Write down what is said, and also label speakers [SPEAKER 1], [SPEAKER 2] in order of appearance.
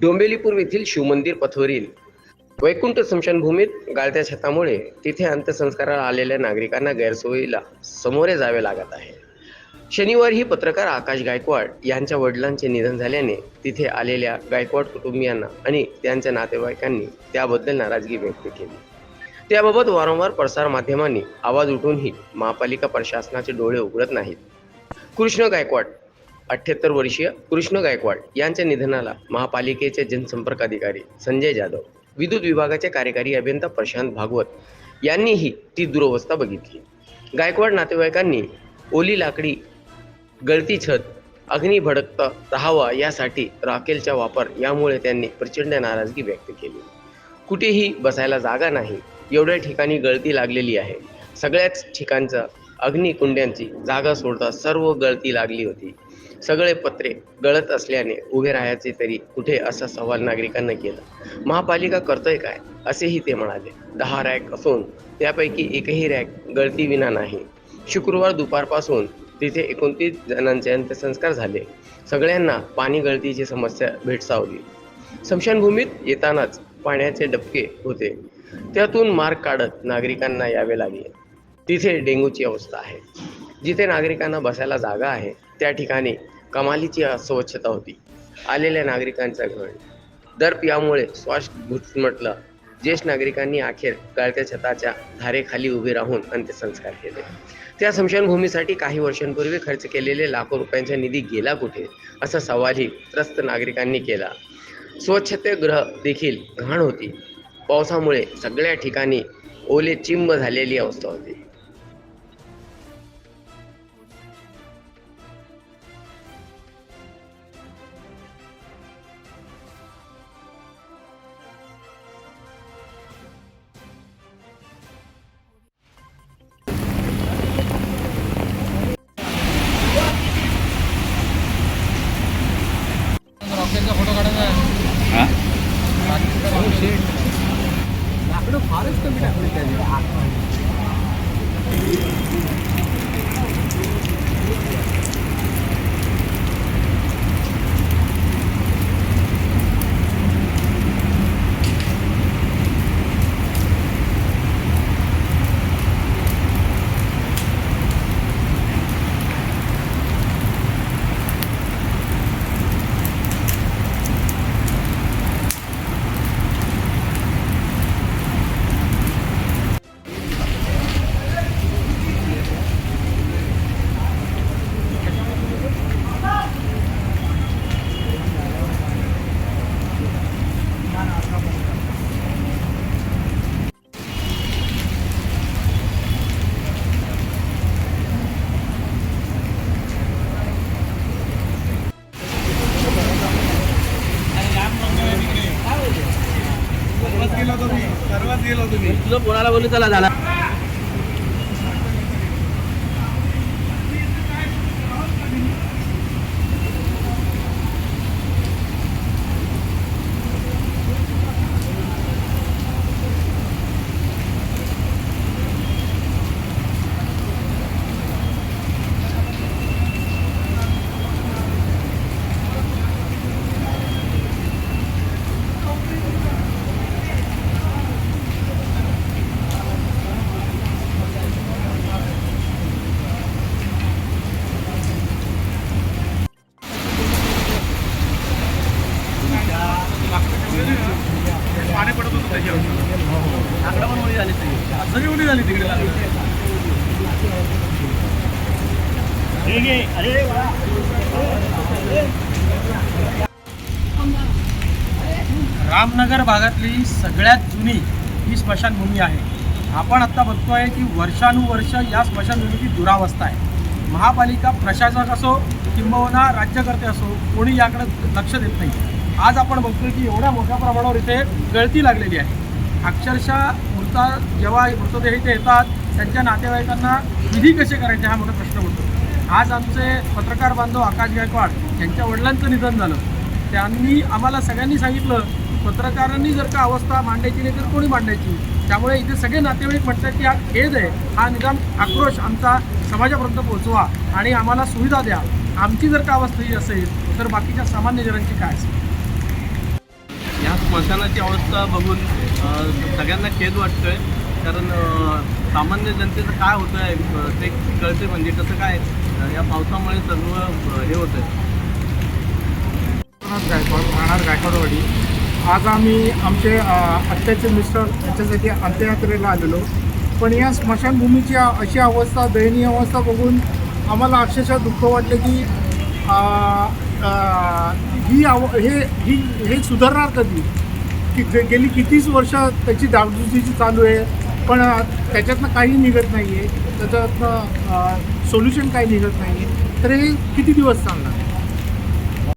[SPEAKER 1] डोंबिवलीपूर येथील शिवमंदिर पथवरील वैकुंठ स्मशानभूमीत गाळत्या छतामुळे तिथे अंत्यसंस्काराला आलेल्या नागरिकांना गैरसोयीला सामोरे जावे लागत आहे. शनिवारी पत्रकार आकाश गायकवाड यांच्या वडिलांचे निधन झाल्याने तिथे आलेल्या गायकवाड कुटुंबियांना आणि त्यांच्या नातेवाईकांनी त्याबद्दल नाराजगी व्यक्त केली. त्याबाबत वारंवार प्रसार माध्यमांनी आवाज उठूनही महापालिका प्रशासनाचे डोळे उघडत नाहीत. कृष्ण गायकवाड अठ्ठ्याहत्तर वर्षीय कृष्ण गायकवाड यांच्या निधनाला महापालिकेचे जनसंपर्क अधिकारी संजय जाधव विद्युत विभागाचे कार्यकारी अभियंता प्रशांत भागवत यांनीही ती दुरवस्था बघितली. गायकवाड नातेवाईकांनी ओली लाकडी गळती छत अग्नी भडकता राहावा यासाठी राकेलचा वापर यामुळे त्यांनी प्रचंड नाराजगी व्यक्त केली. कुठेही बसायला जागा नाही एवढ्या ठिकाणी गळती लागलेली आहे. सगळ्याच ठिकाणचं अग्निकुंड्यांची जागा सोडता सर्व गळती लागली होती. सगळे पत्रे गळत असल्याने उभे राहायचे तरी कुठे असा सवाल नागरिकांना केला. महापालिका करतोय काय? असेही ते म्हणाले. दहा रॅक असून त्यापैकी एकही रॅक गळतीविना नाही. शुक्रवार दुपारपासून तिथे एकोणतीस जणांचे अंत्यसंस्कार झाले. सगळ्यांना पाणी गळतीची समस्या भेडसावली. स्मशानभूमीत येतानाच पाण्याचे डबके होते. त्यातून मार्ग काढत नागरिकांना यावे लागले. तिथे डेंग्यूची अवस्था आहे. जिथे नागरिकांना बसायला जागा आहे त्या ठिकाणी कमालीची अस्वच्छता होती. आलेल्या नागरिकांचा घड दर्प यामुळे श्वास घुटमटला ज्येष्ठ नागरिकांनी अखेर गळत्या छताच्या धारेखाली उभे राहून अंत्यसंस्कार केले. त्या स्मशानभूमीसाठी काही वर्षांपूर्वी खर्च केलेले लाखो रुपयांचा निधी गेला कुठे? असा सवालही त्रस्त नागरिकांनी केला. स्वच्छतेगृह देखील घाण होती. पावसामुळे सगळ्या ठिकाणी ओले चिंब झालेली अवस्था होती.
[SPEAKER 2] लाकडं फारच कमी टाकली त्याने. तुला कोणाला बोलू चला झाला
[SPEAKER 3] पाणी पडत होतं त्याच्यावर
[SPEAKER 2] लाकडं पण उडी झाली
[SPEAKER 3] तिकडे.
[SPEAKER 4] रामनगर भागातली सगळ्यात जुनी ही स्मशानभूमी आहे. आपण आत्ता बघतोय की वर्षानुवर्ष या स्मशानभूमीची दुरावस्था आहे. महापालिका प्रशासक असो किंबहुना राज्यकर्ते असो कोणी याकडे लक्ष देत नाही. आज आपण बघतोय की एवढ्या मोठ्या प्रमाणावर इथे गळती लागलेली आहे. अक्षरशः आता जेव्हा मृतदेह इथे येतात त्यांच्या नातेवाईकांना विधी कसे करायचे हा मोठा प्रश्न होतो आज आमचे पत्रकार बांधव आकाश गायकवाड यांच्या वडिलांचं निधन झालं. त्यांनी आम्हाला सगळ्यांनी सांगितलं पत्रकारांनी जर का अवस्था मांडायची नाही तर कोणी मांडायची? त्यामुळे इथे सगळे नातेवाईक म्हणतात की हा खेद आहे. हा निदान आक्रोश आमचा समाजापर्यंत पोहोचवा आणि आम्हाला सुविधा द्या. आमची जर का अवस्था ही असेल तर बाकीच्या सामान्य जणांची काय असेल?
[SPEAKER 2] या स्मशानाची अवस्था बघून सगळ्यांना खेद वाटतोय. कारण सामान्य जनतेचं काय होतं आहे ते कळते म्हणजे कसं काय या पावसामुळे सर्व हे होतं आहे
[SPEAKER 5] गायकवाड राहणार गायकवाडवाडी. आज आम्ही आमचे आत्याचे मिस्टर यांच्यासाठी अंत्ययात्रेला आलेलो. पण या स्मशानभूमीची अशी अवस्था दयनीय अवस्था बघून आम्हाला अक्षरशः दुःख वाटलं की आ, आ, ही आव हे ही हे सुधारणार कधी? की गेली कितीच वर्ष त्याची डागडुजीची चालू आहे पण त्याच्यातनं काही निघत नाही आहे त्याच्यातनं सोल्युशन काही निघत नाही आहे तर हे किती दिवस चालणार?